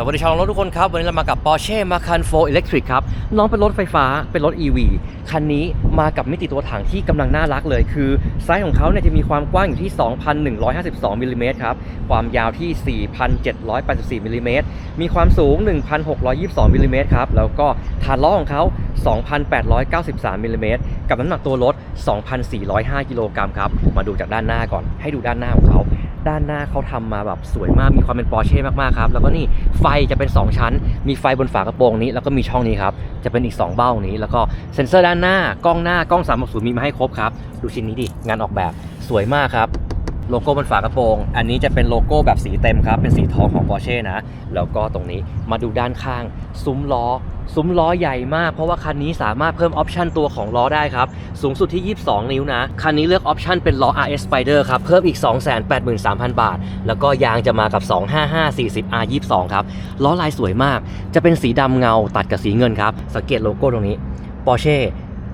สวัสดีชาวรถทุกคนครับ วันนี้เรามากับ Porsche Macan 4 Electric ครับ น้องเป็นรถไฟฟ้าเป็นรถ EV คันนี้มากับมิติตัวถังที่กำลังน่ารักเลย คือไซส์ของเขาเนี่ยจะมีความกว้างอยู่ที่ 2,152มิลลิเมตรครับ ความยาวที่ 4,784มิลลิเมตรมีความสูง 1,622มิลลิเมตรครับ แล้วก็ฐานล้อของเขา 2,893มิลลิเมตรกับน้ำหนักตัวรถ 2,405กิโลกรัมครับมาดูจากด้านหน้าก่อนให้ดูด้านหน้าของเขา ด้านหน้าเขาทำมาแบบสวยมากมีความเป็นปอร์เช่มากๆครับแล้วก็นี่ไฟจะเป็น 2 ชั้น มีไฟบนฝากระโปรงนี้ แล้วก็มีช่องนี้ครับจะเป็นอีก 2 เบ้านี้ แล้วก็เซ็นเซอร์ด้านหน้ากล้องหน้ากล้อง360มีมาให้ครบครับดูชิ้นนี้ดิงานออกแบบสวยมากครับ โลโก้บนฝากระโปรง อันนี้จะเป็นโลโก้แบบสีเต็มครับ เป็นสีทองของ Porsche นะ แล้วก็ตรงนี้มาดูด้านข้าง ซุ้มล้อ ซุ้มล้อใหญ่มาก เพราะว่าคันนี้สามารถเพิ่มออปชันตัวของล้อได้ครับ สูงสุดที่ 22 นิ้วนะ คันนี้เลือกออปชันเป็นล้อ RS Spider ครับ เพิ่มอีก 283,000 บาท แล้วก็ยางจะมากับ 255 40 R22 ครับ ล้อลายสวยมาก จะเป็นสีดำเงาตัดกับสีเงินครับ สังเกตโลโก้ตรงนี้ Porsche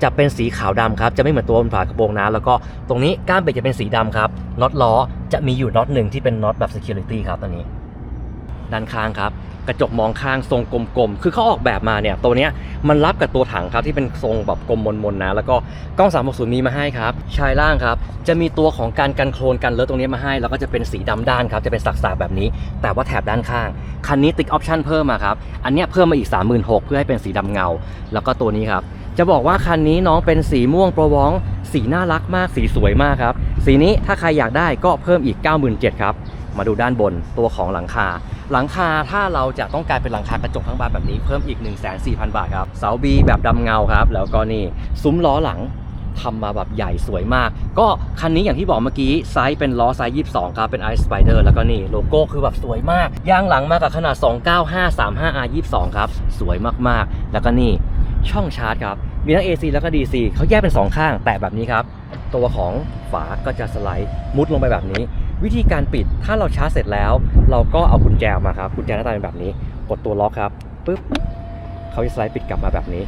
จะเป็นสีขาวดำครับ จะไม่เหมือนตัวบนฝากระโปรงนะ แล้วก็ตรงนี้ก้านเบรกจะเป็นสีดำครับ น็อตล้อจะมีอยู่น็อตหนึ่งที่เป็นน็อตแบบ security ครับตัวนี้ ด้านข้างครับ กระจกมองข้างทรงกลมๆ คือเขาออกแบบมาเนี่ย ตัวเนี้ยมันรับกับตัวถังครับที่เป็นทรงแบบกลมมนๆนะ แล้วก็กล้อง 360 มีมาให้ครับ ชายล่างครับ จะมีตัวของการกันโคลนกันเลอะตรงนี้มาให้ แล้วก็จะเป็นสีดำด้านครับ จะเป็นสักๆแบบนี้ แต่ว่าแถบด้านข้าง คันนี้ติ๊กออปชั่นเพิ่มมาครับ อันเนี้ยเพิ่มมาอีก 36,000เพื่อให้เป็นสีดำเงา แล้วก็ตัวนี้ครับ จะบอกว่าคันนี้น้องเป็นสีม่วงโปรวอง สีน่ารักมากสีสวยมากครับ สีนี้ถ้าใครอยากได้ก็เพิ่มอีก 97,000ครับ มาดูด้านบนตัวของหลังคา หลังคาถ้าเราจะต้องการเป็นหลังคากระจกทั้งบานแบบนี้เพิ่มอีก 1 4 0 0 0 0บาทครับ เสาบีแบบดำเงาครับ แล้วก็นี่ซุ้มล้อหลังทำมาแบบใหญ่สวยมาก ก็คันนี้อย่างที่บอกเมื่อกี้ ไซส์เป็นล้อไซส์ 22 ครับ เป็น Ice Spider แล้วก็นี่โลโก้คือแบบสวยมาก ยางหลังมากับขนาด 29535R22 ครับ สวยมากๆ แล้วก็นี่ ช่องชาร์จครับ มีทั้ง AC แล้วก็ DC เขาแยกเป็น 2 ข้าง แตะแบบนี้ครับ ตัวของฝาก็จะสไลด์มุดลงไปแบบนี้ วิธีการปิดถ้าเราชาร์จเสร็จแล้ว เราก็เอากุญแจมาครับกุญแจหน้าตาเป็นแบบนี้ กดตัวล็อกครับปึ๊บเขาจะสไลด์ปิดกลับมาแบบนี้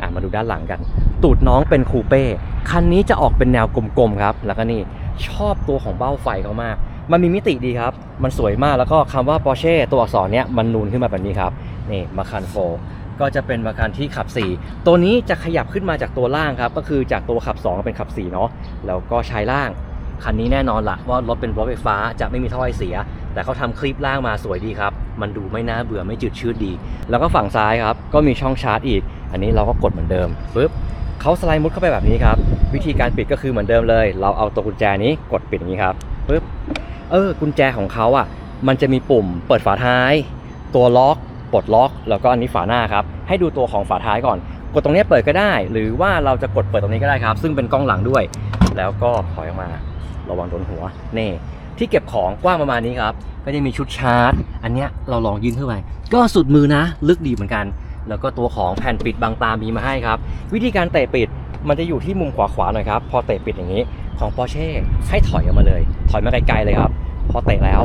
อะมาดูด้านหลังกัน ตูดน้องเป็นคูเป้คันนี้จะออกเป็นแนวกลมๆครับ แล้วก็นี่ชอบตัวของเบ้าไฟเขามาก มันมีมิติดีครับ มันสวยมากแล้วก็คำว่า Porsche ตัวอักษรเนี้ยมันนูนขึ้นมาแบบนี้ครับนี่มาคันโฟ ก็จะเป็นมาคันที่ขับ 4 ตัวนี้จะขยับขึ้นมาจากตัวล่างครับก็คือจากตัวขับ 2 เป็นขับ4เนาะแล้วก็ชายล่างคันนี้แน่นอนละว่ารถเป็นรถไฟฟ้าจะไม่มีท่อไอเสีย แต่เขาทำคลิปล่างมาสวยดีครับ มันดูไม่น่าเบื่อไม่จืดชืดดี แล้วก็ฝั่งซ้ายครับ ก็มีช่องชาร์จอีก อันนี้เราก็กดเหมือนเดิมปึ๊บเขาสไลด์มุดเข้าไปแบบนี้ครับ วิธีการปิดก็คือเหมือนเดิมเลย เราเอาตัวกุญแจนี้กดปิดอย่างนี้ครับปึ๊บเออกุญแจของเขาอะ มันจะมีปุ่มเปิดฝาท้าย ตัวล็อก ปลดล็อก แล้วก็อันนี้ฝาหน้าครับ ให้ดูตัวของฝาท้ายก่อน กดตรงนี้เปิดก็ได้ หรือว่าเราจะกดเปิดตรงนี้ก็ได้ครับ ซึ่งเป็นกล้องหลังด้วย แล้วก็ถอยออกมา ระวังโดนหัว นี่ที่เก็บของกว้างประมาณนี้ครับ ก็จะมีชุดชาร์จ อันเนี้ยเราลองยื่นเข้าไป ก็สุดมือนะ ลึกดีเหมือนกัน แล้วก็ตัวของแผ่นปิดบางตามีมาให้ครับ วิธีการเตะปิดมันจะอยู่ที่มุมขวาๆหน่อยครับ พอเตะปิดอย่างนี้ของ Porsche ให้ถอยออกมาเลย ถอยมาไกลๆเลยครับ พอเตะแล้ว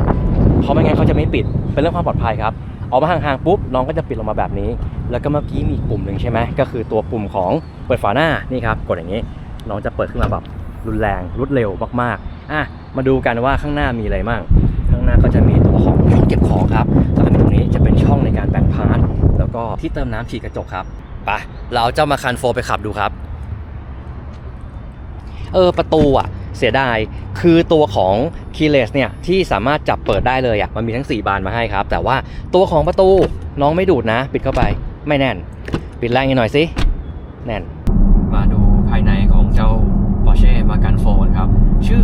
เพราะไม่งั้นเขาจะไม่ปิด เป็นเรื่องความปลอดภัยครับ ออกมาห่างๆปุ๊บน้องก็จะปิดลงมาแบบนี้ แล้วก็เมื่อกี้มีกปุ่มหนึ่งใช่ไหมก็คือตัวปุ่มของเปิดฝาหน้านี่ครับกดอย่างนี้ น้องจะเปิดขึ้นมาแบบรุนแรงรวดเร็วมากๆอะมาดูกันว่าข้างหน้ามีอะไรบ้างข้างหน้าก็จะมีตัวของช่องเก็บของครับแล้วก็มีตรงนี้จะเป็นช่องในการแบ่งพาร์ทแล้วก็ที่เติมน้ำฉีดกระจกครับไปเราเอาเจ้ามาคันโฟไปขับดูครับ เออประตูอะ เสียดาย คือตัวของคีเลสเนี่ยที่สามารถจับเปิดได้เลยอะมันมีทั้ง 4 บานมาให้ครับ แต่ว่าตัวของประตูน้องไม่ดูดนะ ปิดเข้าไปไม่แน่น ปิดแรงอีกหน่อยสิ แน่น มาดูภายในของเจ้า Porsche Macan 4ครับ ชื่อ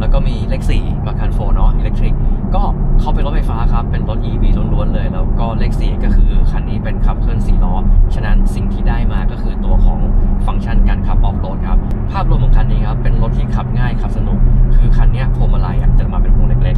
แล้วก็มีเลข4 Macan 4เนาะอิเล็กทริกก็เขาเป็นรถไฟฟ้าครับ เป็นรถ EV ล้วนๆเลย แล้วก็เลข4ก็คือคันนี้เป็นขับเคลื่อน4ล้อ ฉะนั้นสิ่งที่ได้มาก็คือตัวของฟังก์ชันการขับออฟโรดครับ ภาพรวมของคันนี้ครับ เป็นรถที่ขับง่ายขับสนุก คือคันนี้พวงมาลัยจะมาเป็นพวงเล็ก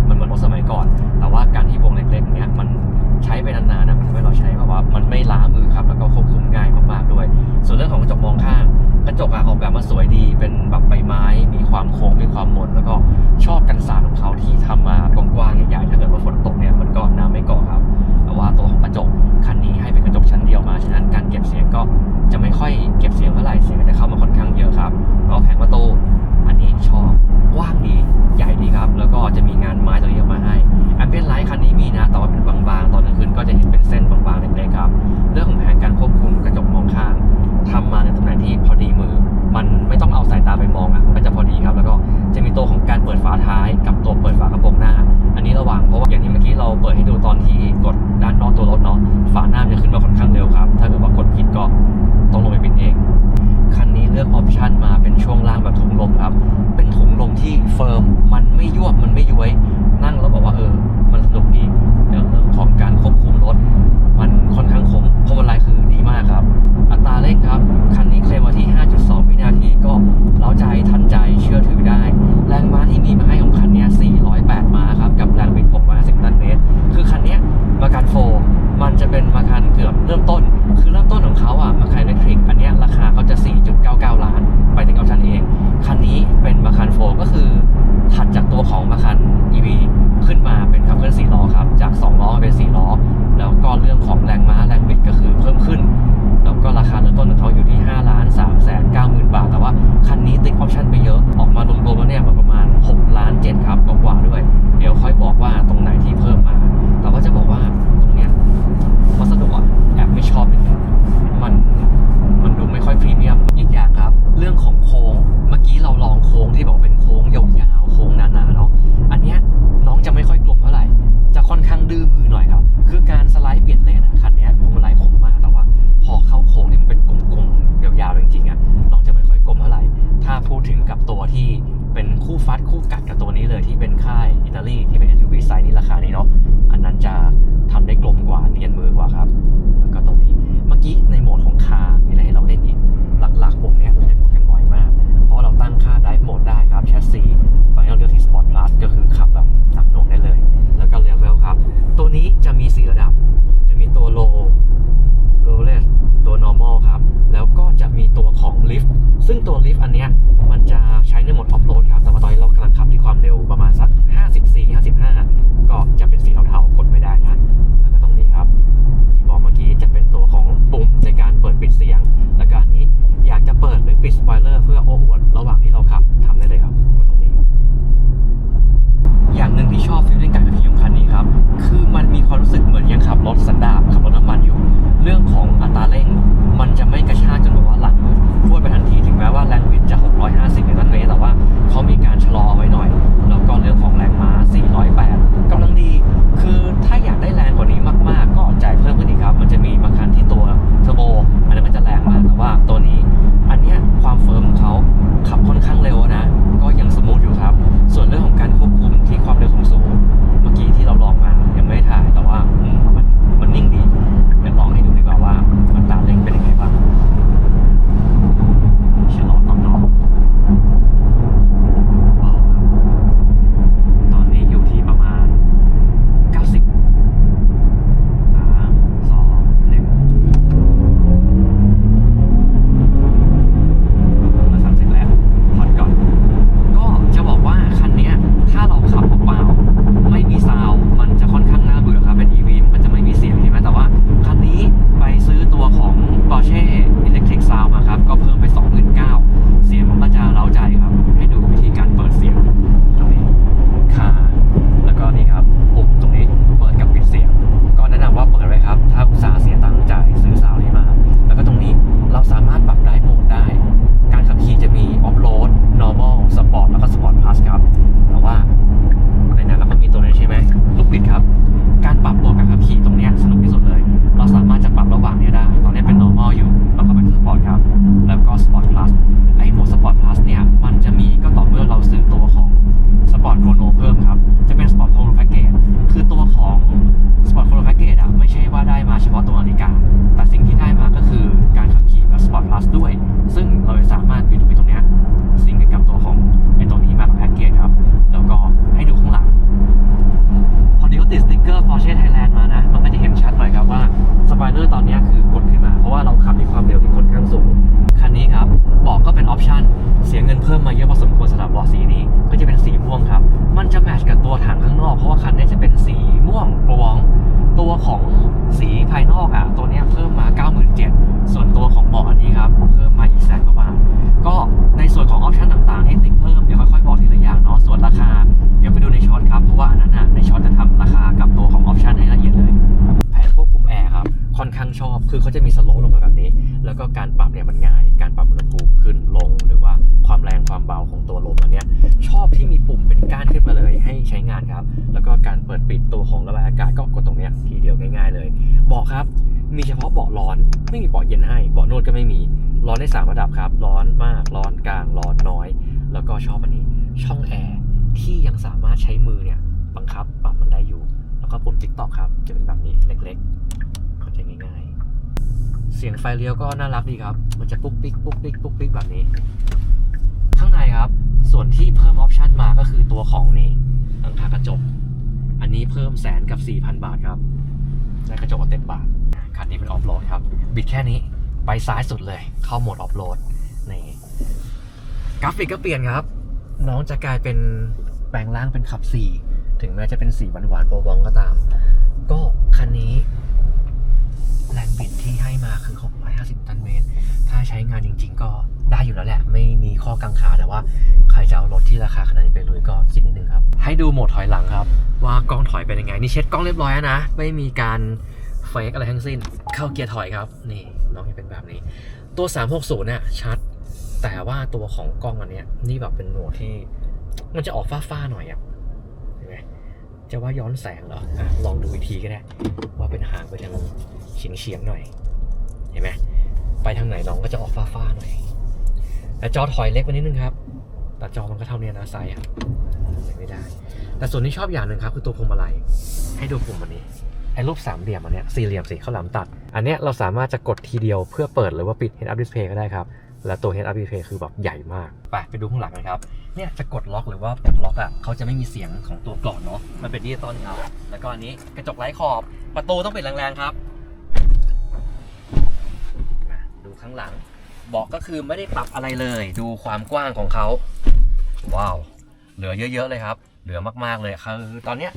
มันจะใช้ในโหมดออฟโหลดครับ ของสีภายนอกอะตัวนี้เพิ่มมา ครับ มีเฉพาะเบาะร้อน ไม่มีเบาะเย็นให้ เบาะนวดก็ไม่มี ร้อนได้สามระดับครับ ร้อนมาก ร้อนกลาง ร้อนน้อย แล้วก็ชอบอันนี้ ช่องแอร์ที่ยังสามารถใช้มือเนี่ยบังคับปรับมันได้อยู่ แล้วก็ปุ่มติ๊กตอกครับ จะเป็นแบบนี้เล็กๆ เข้าใจง่ายๆ เสียงไฟเลี้ยวก็น่ารักดีครับ มันจะปุ๊กปิ๊กปุ๊กปิ๊กปุ๊กปิ๊กแบบนี้ ข้างในครับ ส่วนที่เพิ่มออปชันมาก็คือตัวของนี่หลังคากระจก อันนี้เพิ่มแสนกับ4,000 บาทครับ ได้กระจกเต็มบาทคันนี้เป็นออฟโรดครับ บิดแค่นี้ไปซ้ายสุดเลย เข้าโหมดออฟโรดนี่กราฟิกก็เปลี่ยนครับ น้องจะกลายเป็นแปลงร่างเป็นขับ4ถึงแม้จะเป็นสีหวานๆโปรบองก็ตาม ก็คันนี้แรงบิดที่ให้มาคือ 650 ตันเมตร ถ้าใช้งานจริง ๆ ก็ ได้อยู่แล้วแหละ ไม่มีข้อกังขาแต่ว่าใครจะเอารถที่ราคาขนาดนี้ไปลุยก็คิดนิดนึงครับ ให้ดูโหมดถอยหลังครับ ว่ากล้องถอยเป็นยังไง นี่เช็ดกล้องเรียบร้อยนะ ไม่มีการเฟกอะไรทั้งสิ้น เข้าเกียร์ถอยครับ นี่น้องจะเป็นแบบนี้ ตัว 360เนี่ยชัด แต่ว่าตัวของกล้องอันเนี้ยนี่แบบเป็นโหมดที่มันจะออกฟ้าๆหน่อยอะเห็นไหมจะว่าย้อนแสงเหรออะลองดูอีกทีก็ได้ ว่าเป็นหางไปทางเฉียงเฉียงๆหน่อย เห็นไหมไปทางไหนน้องก็จะออกฟ้าๆหน่อย แต่จอถอยเล็กไปนิดนึงครับแต่จอมันก็เท่านี้นะไซส์อะไม่ได้ แต่ส่วนที่ชอบอย่างหนึ่งครับคือตัวพวงมาลัยให้ดูปุ่มอันนี้ไอ้รูปสามเหลี่ยมอันเนี้ยสี่เหลี่ยมสีข้าวหลามตัด อันเนี้ยเราสามารถจะกดทีเดียวเพื่อเปิดหรือว่าปิด Head Up Display ก็ได้ครับ และตัว Head Up Display คือแบบใหญ่มาก ไปไปดูข้างหลังกันครับ เนี่ยจะกดล็อกหรือว่าปลดล็อกอะเขาจะไม่มีเสียงของตัวกล่องเนาะมันเป็นดิจิตอลครับ แล้วก็อันนี้กระจกไร้ขอบ ประตูต้องปิดแรงๆครับ ดูข้างหลัง บาะก็คือไม่ได้ปรับอะไรเลย ดูความกว้างของเขาว้าวเหลือเยอะ ๆ เลยครับ เหลือมากๆเลยคือตอนเนี้ย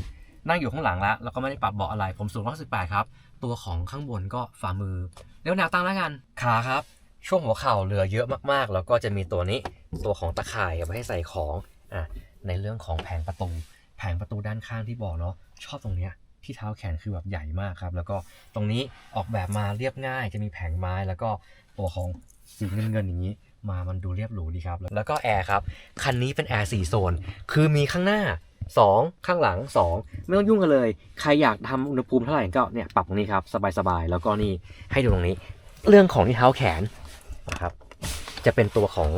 นั่งอยู่ข้างหลังแล้วแล้วก็ไม่ได้ปรับเบาะอะไรผมสูง118ครับ ตัวของข้างบนก็ฝ่ามือเลี้ยวแนวตั้งแล้วกันขาครับ ช่วงหัวเข่าเหลือเยอะมากๆ แล้วก็จะมีตัวนี้ตัวของตะข่ายเอาไว้ให้ใส่ของอะในเรื่องของแผงประตู แผงประตูด้านข้างที่บอกเนาะชอบตรงเนี้ยที่เท้าแขนคือแบบใหญ่มากครับ แล้วก็ตรงนี้ออกแบบมาเรียบง่ายจะมีแผงไม้แล้วก็ตัวของ สีเงินเงินๆอย่างนี้ มามันดูเรียบหรูดีครับ แล้วก็แอร์ครับ คันนี้เป็นแอร์4โซน คือมีข้างหน้า 2 ข้างหลัง 2 ไม่ต้องยุ่งกันเลย ใครอยากทำอุณหภูมิเท่าไหร่ก็เนี่ยปรับตรงนี้ครับ สบายๆ แล้วก็นี่ให้ดูตรงนี้ เรื่องของที่เท้าแขนนะครับ จะเป็นตัวของ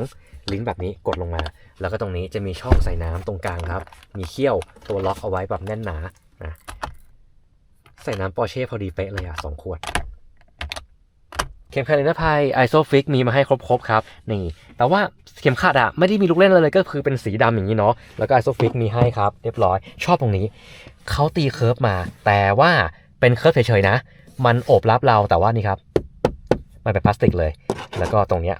ลิ้นแบบนี้กดลงมา แล้วก็ตรงนี้จะมีช่องใส่น้ำตรงกลางครับ มีเขี้ยวตัวล็อกเอาไว้แบบแน่นหนานะใส่น้ำปอร์เช่พอดีเป๊ะเลยอะสองขวด ข็มขัดนิรภัยไอโซฟิกมีมาให้ครบๆครับนี่ แต่ว่าเข็มขัดอะไม่ได้มีลูกเล่นอะไรเลยก็คือเป็นสีดำอย่างนี้เนาะแล้วก็ไอโซฟิกมีให้ครับ เรียบร้อยชอบตรงนี้เขาตีเคิร์ฟมา แต่ว่าเป็นเคิร์ฟเฉยๆนะ มันโอบรับเราแต่ว่านี่ครับมันเป็นพลาสติกเลย แล้วก็ตรงเนี้ย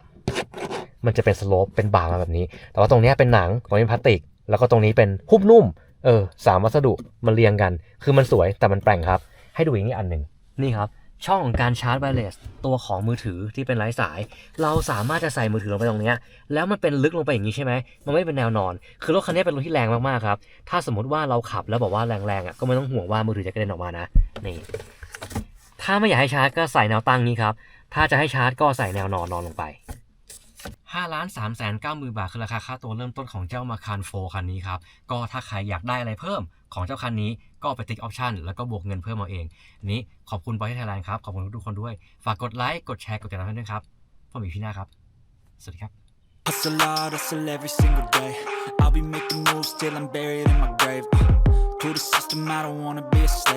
มันจะเป็นสโลปเป็นบาร์มาแบบนี้ แต่ว่าตรงเนี้ยเป็นหนังตรงนี้พลาสติก แล้วก็ตรงนี้เป็นหุ้มนุ่มเออสามวัสดุมันเรียงกัน คือมันสวยแต่มันแปลงครับ ให้ดูอย่างนี้อันหนึ่งนี่ครับ ช่องของการชาร์จไวเลสตัวของมือถือที่เป็นไร้สาย เราสามารถจะใส่มือถือลงไปตรงเนี้ยแล้วมันเป็นลึกลงไปอย่างนี้ใช่ไหมมันไม่เป็นแนวนอน คือรถคันนี้เป็นรถที่แรงมากๆครับถ้าสมมติว่าเราขับแล้วบอกว่าแรงๆอะก็ไม่ต้องห่วงว่ามือถือจะกระเด็นออกมานะนี่ถ้าไม่อยากให้ชาร์จก็ใส่แนวตั้งนี้ครับถ้าจะให้ชาร์จก็ใส่แนวนอนนอนลงไป 5ล้าน3แสน9หมื่นบาทคือราคาค่าตัวเริ่มต้นของเจ้ามาคารโฟคันนี้ครับ ก็ถ้าใครอยากได้อะไรเพิ่มของเจ้าคันนี้ก็ไปติ๊กออปชันแล้วก็บวกเงินเพิ่มเอาเอง นี้ขอบคุณบอยที่ไทยแลนด์ครับ ขอบคุณทุกคนด้วย ฝากกดไลค์กดแชร์กดติดตามด้วยครับผมอีพี่หน้าครับ สวัสดีครับ Hustle hard, hustle every single day. I'll be making moves till I'm buried in my grave. To the system, I don't wanna be a slave.